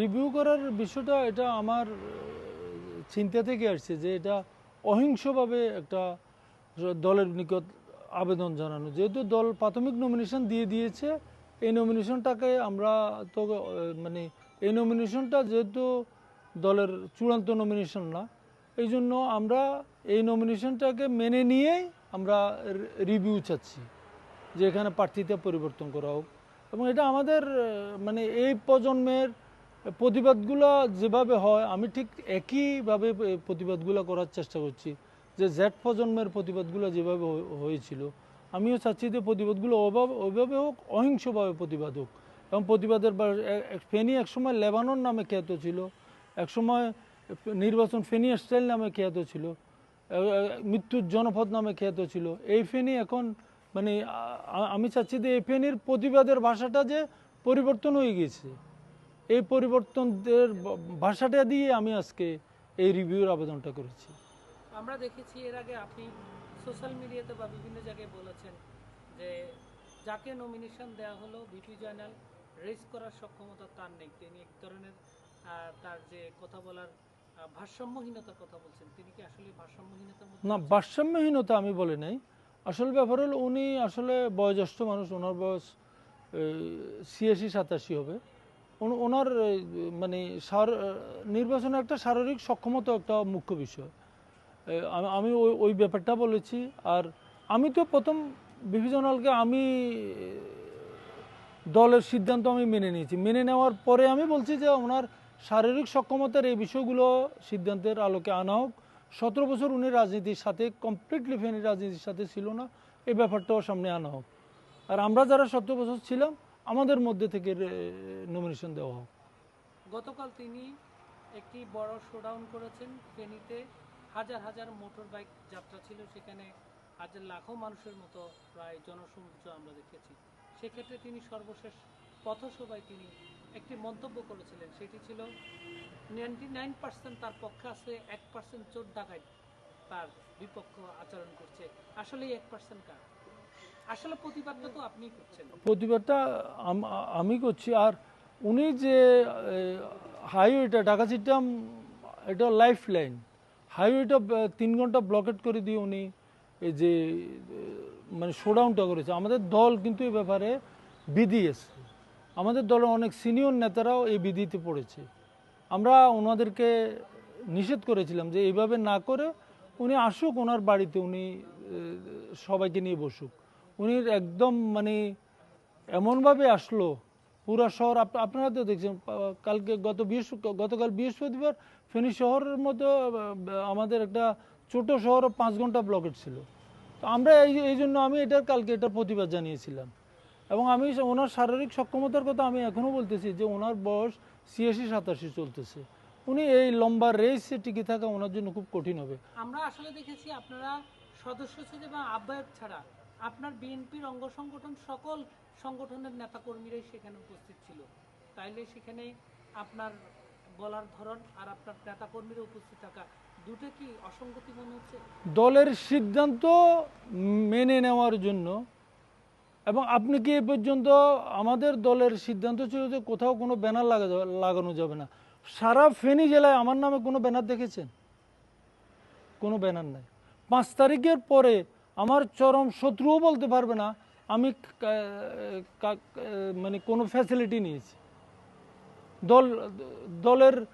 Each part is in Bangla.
রিভিউ করার বিষয়টা এটা আমার চিন্তা থেকে আসছে যে এটা অহিংসভাবে একটা দলের নিকট আবেদন জানানো। যেহেতু দল প্রাথমিক নমিনেশন দিয়ে দিয়েছে, এই নমিনেশনটাকে আমরা তো মানে এই নমিনেশনটা যেহেতু দলের চূড়ান্ত নমিনেশন না, এই জন্য আমরা এই নমিনেশনটাকে মেনে নিয়েই আমরা রিভিউ চাচ্ছি যে এখানে প্রার্থীতে পরিবর্তন করা হোক। এবং এটা আমাদের মানে এই প্রজন্মের প্রতিবাদগুলো যেভাবে হয়, আমি ঠিক একইভাবে প্রতিবাদগুলো করার চেষ্টা করছি যে জেড প্রজন্মের প্রতিবাদগুলো যেভাবে হয়েছিল। আমিও চাচ্ছি যে প্রতিবাদগুলো ওভাবে, ওইভাবে হোক, অহিংসভাবে প্রতিবাদ হোক। এবং প্রতিবাদের ফেনী একসময় লেবানন নামে খ্যাত ছিল। একসময় নির্বাচন ফেনী স্টাইল নামে খ্যাত ছিল। মৃত্যুর জনপদ নামে খ্যাত ছিল। এই ফেনী এখন মানে আমি চাচ্ছি যে এই ফেনীর প্রতিবাদের ভাষাটা যে পরিবর্তন হয়ে গেছে। এই পরিবর্তনদের ভাষাটা দিয়ে আমি আজকে এই রিভিউর আবেদনটা করেছি। আমরা দেখেছি এর আগে আপনি সোশ্যাল মিডিয়াতে বা বিভিন্ন জায়গায় বলেছেন যে যাকে নমিনেশন দেওয়া হলো বিপি জয়নাল রেস করার সক্ষমতা তার নেই। তিনি এক ধরনের তার যে কথা বলার ভারসাম্যহীনতার কথা বলছেন। তিনি কি আসলে ভারসাম্যহীনতা না ভারসাম্যহীনতা আমি বলে নাই। আসল ব্যাপার হলো উনি আসলে বয়োজ্যেষ্ঠ মানুষ ওনার বয়স ছিয়াশি সাতাশি হবে। ওনার মানে শার- নির্বাচনে একটা শারীরিক সক্ষমতা একটা মুখ্য বিষয়। আমি- আমি ওই ওই ব্যাপারটা বলেছি। আর আমি তো প্রথম বিভাজনালকে আমি দলের সিদ্ধান্ত আমি মেনে নিয়েছি। মেনে নেওয়ার পরে আমি বলছি যে ওনার শারীরিক সক্ষমতার এই বিষয়গুলো সিদ্ধান্তের আলোকে আনা হোক। সতেরো বছর উনি রাজনীতির সাথে কমপ্লিটলি ফেনি রাজনীতির সাথে ছিল না। এই ব্যাপারটাও সামনে আনা হোক। আর আমরা যারা সতেরো বছর ছিলাম আমাদের মধ্যে থেকে নমিনেশন দেওয়া হোক। গতকাল তিনি একটি বড় শোডাউন করেছেন ফেনীতে। হাজার হাজার মোটর বাইক যাত্রা ছিল, সেখানে হাজার লাখো মানুষের মতো প্রায় জনসমুদ্র আমরা দেখেছি। সেক্ষেত্রে তিনি সর্বশেষ পথসভায় তিনি একটি মন্তব্য করেছিলেন, সেটি ছিল নাইনটি নাইন পার্সেন্ট তার পক্ষে আছে, এক পার্সেন্ট চোর ডাকাত তার বিপক্ষ আচরণ করছে। আসলে এক পার্সেন্ট কার? আসলে প্রতিবাদটা তো আপনিই করছেন। প্রতিবাদটা আমি করছি। আর উনি যে হাইওয়েটা, ঢাকা চিটাম এটা লাইফ লাইন হাইওয়েটা তিন ঘণ্টা ব্লকেট করে দিয়ে উনি এই যে মানে শোডাউনটা করেছে। আমাদের দল কিন্তু এই ব্যাপারে বিধি এসছে আমাদের দলের অনেক সিনিয়র নেতারাও এই বিধিতে পড়েছে। আমরা ওনাদেরকে নিষেধ করেছিলাম যে, এইভাবে না করে উনি আসুক, ওনার বাড়িতে উনি সবাইকে নিয়ে বসুক। উনি একদম মানে এমনভাবে আসলো, পুরা শহর আপ- আপনারা তো দেখছেন কালকে গত বৃহস্প, গতকাল বৃহস্পতিবার ফেনী শহরের মতো আমাদের একটা ছোট শহর পাঁচ ঘণ্টা ব্লকেট ছিল। তো আমরা এই এই জন্য আমি এটার কালকে এটার প্রতিবাদ জানিয়েছিলাম। এবং আমি ওনার শারীরিক সক্ষমতার কথা আমি এখনও বলতেছি যে ওনার বয়স ছিয়াশি, সাতাশি চলতেছে। উনি এই লম্বা রেসে টিকে থাকা ওনার জন্য খুব কঠিন হবে। আমরা আসলে দেখেছি আপনারা সদস্য সচিব বা আহ্বায়ক ছাড়া। আপনার বিএনপির অঙ্গ সংগঠন, সকল সংগঠনের নেতাকর্মীরাই সেখানে উপস্থিত ছিল। তাইলে সেখানে আপনার বলার ধরন আর আপনার নেতাকর্মীরা উপস্থিত থাকা দুটো কি অসঙ্গতি মনে হচ্ছে? দলের সিদ্ধান্ত মেনে নেওয়ার জন্য। এবং আপনি কি এ পর্যন্ত আমাদের দলের সিদ্ধান্ত ছিল যে কোথাও কোনো ব্যানার লাগা লাগানো যাবে না? সারা ফেনী জেলায় আমার নামে কোনো ব্যানার দেখেছেন? কোনো ব্যানার নাই। পাঁচ তারিখের পরে আমার চরম শত্রুও বলতে পারবে না। আমি মানে কোনো ফ্যাসিলিটি নিয়েছি। দল, দলের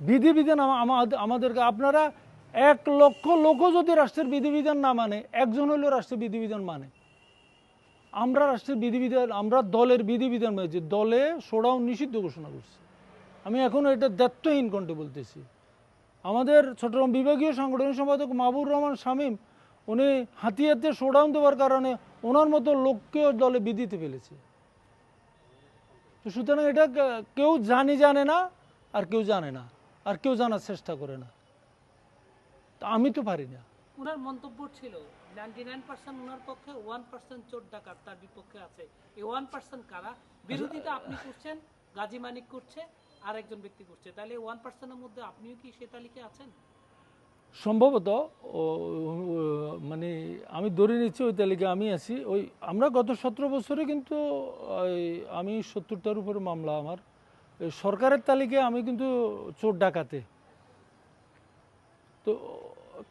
বিধিবিধান আমা- আমা- আমাদেরকে আপনারা এক লক্ষ লোকও যদি রাষ্ট্রের বিধিবিধান না মানে একজন হলেও রাষ্ট্রের বিধিবিধান মানে। আমরা রাষ্ট্রের বিধিবিধান, আমরা দলের বিধিবিধান মেনেছি দলে সোডাউন নিষিদ্ধ ঘোষণা করছি। আমি এখনও এটা দায়িত্বহীন কণ্ঠে বলতেছি। আমাদের চট্টগ্রাম বিভাগীয় সাংগঠনিক সম্পাদক মাহবুর রহমান শামীম উনি হাতিয়াতে শোডাউন দেওয়ার কারণে ওনার মতো লোককেও দলে বিধিতে ফেলেছে। তো সুতরাং এটা কেউ জানি জানে না, আর কেউ জানে না, আর কেউ জানার চেষ্টা করে না। আমি তো পারি না। ওনার মন্তব্য ছিল নাইনটি নাইন পার্সেন্ট ওনার পক্ষে ওয়ান পার্সেন্ট চোর ডাকাত তার বিপক্ষে আছে। এই ওয়ান পার্সেন্ট কারা? বিরোধিতা আপনি করছেন, গাজী মানিক করছে আর একজন ব্যক্তি করছে। তাহলে ওয়ান মধ্যে আপনিও কি সে তালিকায় আছেন? সম্ভবত মানে আমি ধরে নিচ্ছি ওই তালিকায় আমি আছি। ওই, আমরা গত সতেরো বছরে কিন্তু আমি সত্তরটার উপরে মামলা আমার। সরকারের তালিকায় আমি কিন্তু চোর ডাকাতে। তো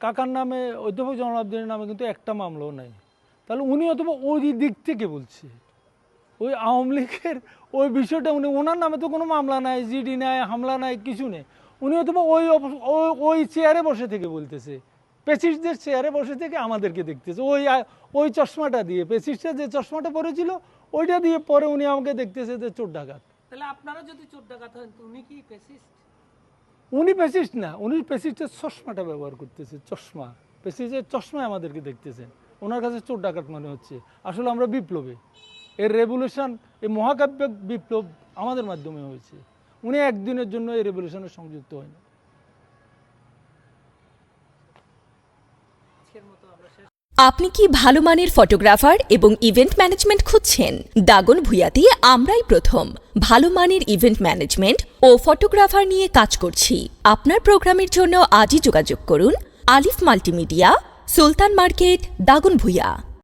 কাকার নামে অধ্যাপক জনাবদিনের নামে কিন্তু একটা মামলাও নাই। তাহলে উনি অথবা ওই দিক থেকে বলছে। ওই আওয়ামী লীগের ওই বিষয়টা উনি, ওনার নামে তো কোনো মামলা নাই, জিডি নাই, হামলা নাই, কিছু নেই। উনি অথবা ওই ওই- চেয়ারে বসে থেকে বলতেছে। পেসিস্টদের চেয়ারে বসে থেকে আমাদেরকে দেখতেছে। ওই ওই চশমাটা দিয়ে পেসিস্টের যে চশমাটা পরেছিল ওইটা দিয়ে পরে উনি আমাকে দেখতেছে যে চোর ডাকাত। তাহলে আপনারা যদি চোর ডাকাত হন উনি কি পেসিস্ট উনি পেসিস্ট না উনি পেসিস্টের চশমাটা ব্যবহার করতেছে চশমা। পেসিস্টের চশমায় আমাদেরকে দেখতেছেন। ওনার কাছে চোর ডাকাত মনে হচ্ছে। আসলে আমরা বিপ্লবে। এর রেভলিউশন এই মহাকাব্য বিপ্লব আমাদের মাধ্যমে হয়েছে। উনি একদিনের জন্য এই রেভলিউশনে সংযুক্ত হয়নি। আপনি কি ভালো মানের ফটোগ্রাফার এবং ইভেন্ট ম্যানেজমেন্ট খুঁজছেন? দাগন ভুয়াতে আমরাই প্রথম। ভালো মানের ইভেন্ট ম্যানেজমেন্ট ও ফটোগ্রাফার নিয়ে কাজ করছি। আপনার প্রোগ্রামের জন্য আজই যোগাযোগ করুন। Alif multimedia Sultan market Dagonbhuiyan.